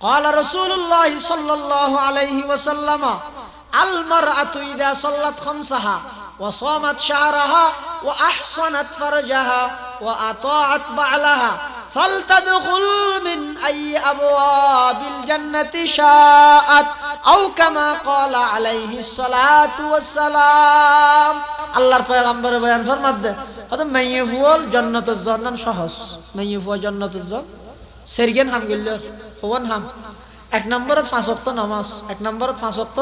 قال رسول الله صلى الله عليه وسلم المرأة إذا صلت خمسها وصامت شهرها وأحصنت فرجها وأطاعت بعلها فلتدخل من أي أبواب الجنة شاءت أو كما قال عليه الصلاة والسلام আল্লাহর পয়গম্বর বয়ান ফরমাত দে হয়তো মাইয়ে ফুয়াল জান্নাতের জন্নান সহজ মাইয়ে ফুয়া জান্নাতের জন সেরগেন হাম গেল হওয়ান হাম। এক নম্বরত পাঁচ ওয়াক্ত নামাজ, এক নম্বরত পাঁচ ওয়াক্ত,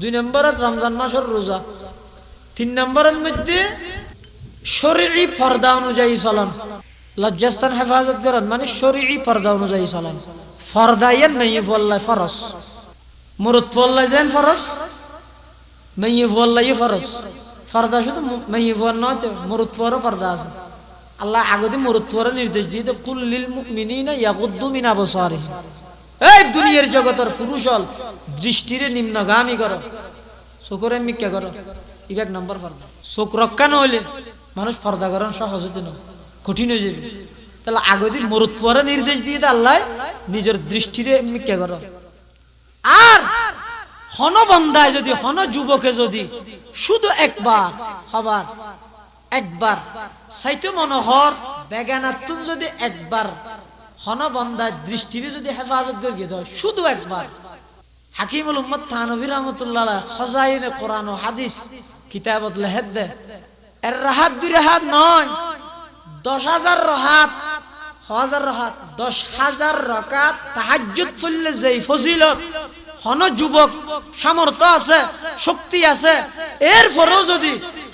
দুই নম্বরত রমজান মাসের রোজা, তিন নম্বরের মধ্যে শরীরী পর্দা অনুযায়ী চলন। লজ্জাস্থান হেফাজত করেন মানে শরীরী পর্দা অনুযায়ী চলন। ফরদাইয়েন মেয়ে ফল্লাই ফরস মুরত ফল্লাই যেন ফরস মেয়ে ফল্লাই ফরস ফর্দা শুধু মেয়ে ফোয়ার নয় মুরত ফোয়ারও পর্দা আছে। আল্লাহ আগতে মুরত ফোয়ারও নির্দেশ দিয়ে তো কুল্লিল মিনিনা ইয়াকুদ্দু মিনা বসারে এই দুনিয়ার জগতের পুরুষ দৃষ্টিরে নিম্নগামী করো চকুরে মিক্কা করো। ইবেক নম্বর পর্দা চোখ রক্ষা নহলে মানুষ পর্দা করেন সহজ হতে না কঠিন হয়ে যাবে। তাহলে আগদিন মরুত পরে নির্দেশ দিয়ে দে আল্লাহ, নিজের দৃষ্টিরে মিক্কা করো। আর হন বন্ধায় যদি হন যুবকে যদি শুধু একবার, হবার একবার। সাইতে মনোহর বেগানাতুন যদি একবার হন বন্ধায় দৃষ্টিরে যদি হেফাজত করে দেয় শুধু একবার। হাকিমুল উম্মদ থানবী রহমতুল্লাহ খজাইনে কোরআন ও হাদিস কিতাবত লেহেদ দে, এর রাহাত দুই রাহাত নয়, দশ হাজার রহাত হাজার রহাত, দশ হাজার রকাত তাহাজ্জুদ পড়লে যেই ফজিলত, হন যুবক, সামর্থ্য আছে, শক্তি আছে এরপরেও যদি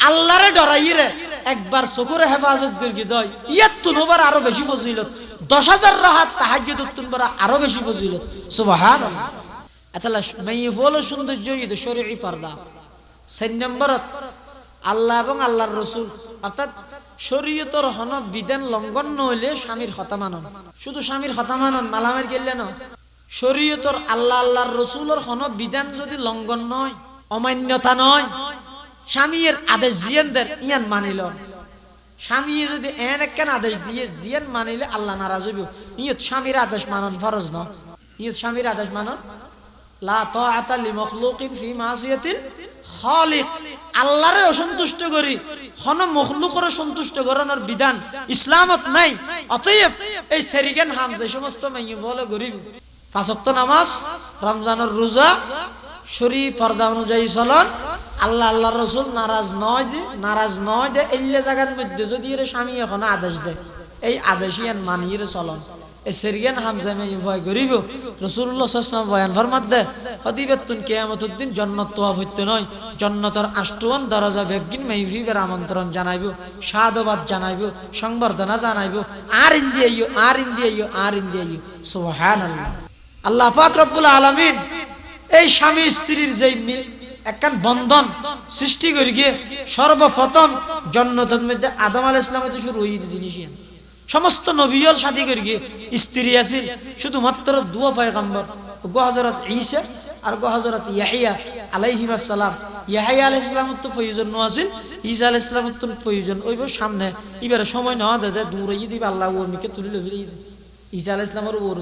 আল্লাহরে ডরাইরে একবার চকুরে হেফাজত করে দয় ইয়াত তুনবার আরও বেশি ফজিলত। দশ হাজার রাহাত তাহাজ্জুদ তুনবার আরও বেশি ফজিলত। সুবহানাল্লাহ। এতলা সৌন্দর্য শরীর পর্দা। চার নম্বরত আল্লাহ এবং আল্লাহর রসুল, অর্থাৎ শরীয়তর হন বিধান লঙ্ঘন নহলে স্বামীর হতা মানন। শুধু স্বামীর হতা মানন মালামের গেলে শরীয়তর আল্লাহ, আল্লাহর রসুলের হন বিধান যদি লঙ্ঘন নয়, অমান্যতা নয় স্বামীর আদেশ জিয়ানদের ইয়ান মানিল। স্বামী যদি এন একখান আদেশ দিয়ে জিয়ান মানিলে আল্লাহ নারাজ হইব। ইয়ত স্বামীর আদেশ মানন ফরজ ন। ইয়ত স্বামীর আদেশ মানন, লা তাআতা ফি মাসিয়াতিল খালিক। আল্লাহরে অসন্তুষ্ট করি হন মখলুকরে সন্তুষ্ট করানোর বিধান ইসলামত নাই। অতএব এই সেরিগান হাম যে সমস্ত মাইয়ে বলে গরিব নামাজ, রমজানের রোজা শরী পর্দা অনুযায়ী চলন আল্লাহ আল্লাহ রসুল নারাজ নয় দে, নারাজ নয় দে, এল্লে জায়গার মধ্যে যদি এর স্বামী এখন আদেশ দেয় এই আদেশই মানিয়ে চলন। এই সেরিয়ান হামজা মে ভয় করিব। রসুল্লাহ সাল্লাম বয়ান ফরমাত দে হদিবেতুন কিয়ামতের দিন জন্নত তোয়া হইতে নয়, জন্নতর আষ্টুয়ান দরজা বেগিন মেহফিবের আমন্ত্রণ জানাইব, সাধবাদ জানাইব, সংবর্ধনা জানাইব, আর আর আর আইও সুবহানাল্লাহ। আল্লাহ পাক রব্বুল আলামিন এই স্বামী স্ত্রীর যেই মিল একখান বন্ধন সৃষ্টি করি গিয়ে সর্বপ্রথম আদম আলাইহিস ইসলামের তো শুরু হয়ে জিনিস সমস্ত সাথী করি গিয়ে স্ত্রী আছিল, শুধুমাত্র পয়গম্বর ঈসা আর ইয়াহিয়া আলাইহিম আসসালাম ইয়াহিয়া আলাইহিস সালাম তো প্রয়োজন আছিল, ঈসা আলাইহিস সালাম তো প্রয়োজন। ওইব সামনে এবারে সময় না দে দূরে দিবে আল্লাহ ওর মিকে তুলি লবি ঈসা আলাইহিস সালামের ওর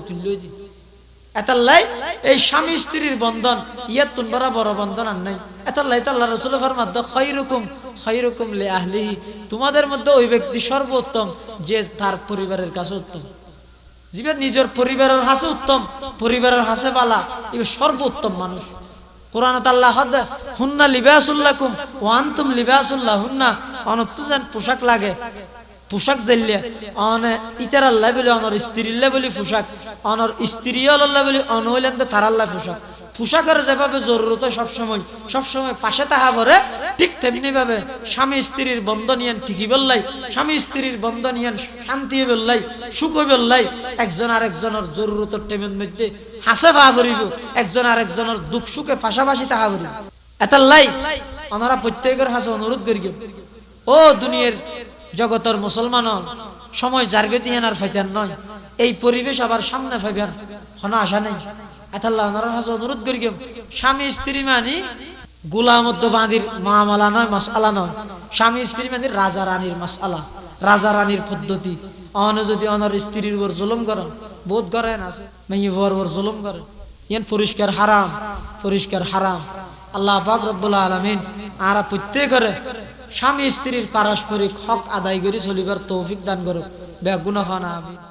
এতাল্লাই এই স্বামী স্ত্রীর বন্ধন ইয়াত তুনবারা বড় বন্ধন আর নাই। এতাল্লাই তাল্লাহ রসুল ফরমাদ খৈরকম খৈরকম লে আহলিহি তোমাদের মধ্যে ওই ব্যক্তি সর্বোত্তম, যে তার পরিবারের কাছে উত্তম। জীবে নিজের পরিবারের হাসে উত্তম, পরিবারের হাসে বালা এবার সর্বোত্তম মানুষ। কোরআন আল্লাহ হদ, হুন্না লিবাসুল্লাকুম ওয়ান্তুম লিবাসুল্লাহ হুন্না অনত্তু যেন পোশাক লাগে। পোশাক জেলিয়া অনে ইতার আল্লাহ বলে, অনর স্ত্রীল্লা বলি পোশাক, অনর স্ত্রী আল্লাহ বলি অনহইলেন তার আল্লাহ পোশাক। পোশাকের যেভাবে জরুরত সবসময় সবসময় পাশে তাহা পরে, ঠিক তেমনি ভাবে স্বামী স্ত্রীর বন্ধন ইয়ান ঠিকই বললাই, স্বামী স্ত্রীর বন্ধন ইয়ান শান্তি বললাই সুখ বললাই, একজন আর একজনের জরুরতর টেমের মধ্যে হাসে পা করিব, একজন আর একজনের দুঃখ সুখে পাশাপাশি তাহা করিব। এটার লাই ওনারা প্রত্যেকের হাসে অনুরোধ করি ও দুনিয়ার জগতর মুসলমান সময় জার্গতি আর ফাইতার নয়। এই পরিবেশ আবার সামনে ফাইবার হন আশা নেই। অনুরোধ করি স্বামী স্ত্রী মানি গোলামদ্দ বাঁধির মামালা নয় মাসালা নয়। স্বামী স্ত্রী মানির রাজা রানীর মাসালা রাজা রানীর পদ্ধতি। অনে যদি অনার স্ত্রীর উপর জুলুম করেন বোধ করেন আছে মেয়ে জুলুম করেন ইয়ান পরিষ্কার হারাম পরিষ্কার হারাম। আল্লাহ পাক রব্বুল আলমিন আরা প্রত্যেকের স্বামী স্ত্রীর পারস্পরিক হক আদায় করে চলিবার তৌফিক দান করুক। বেগুনা হন আমি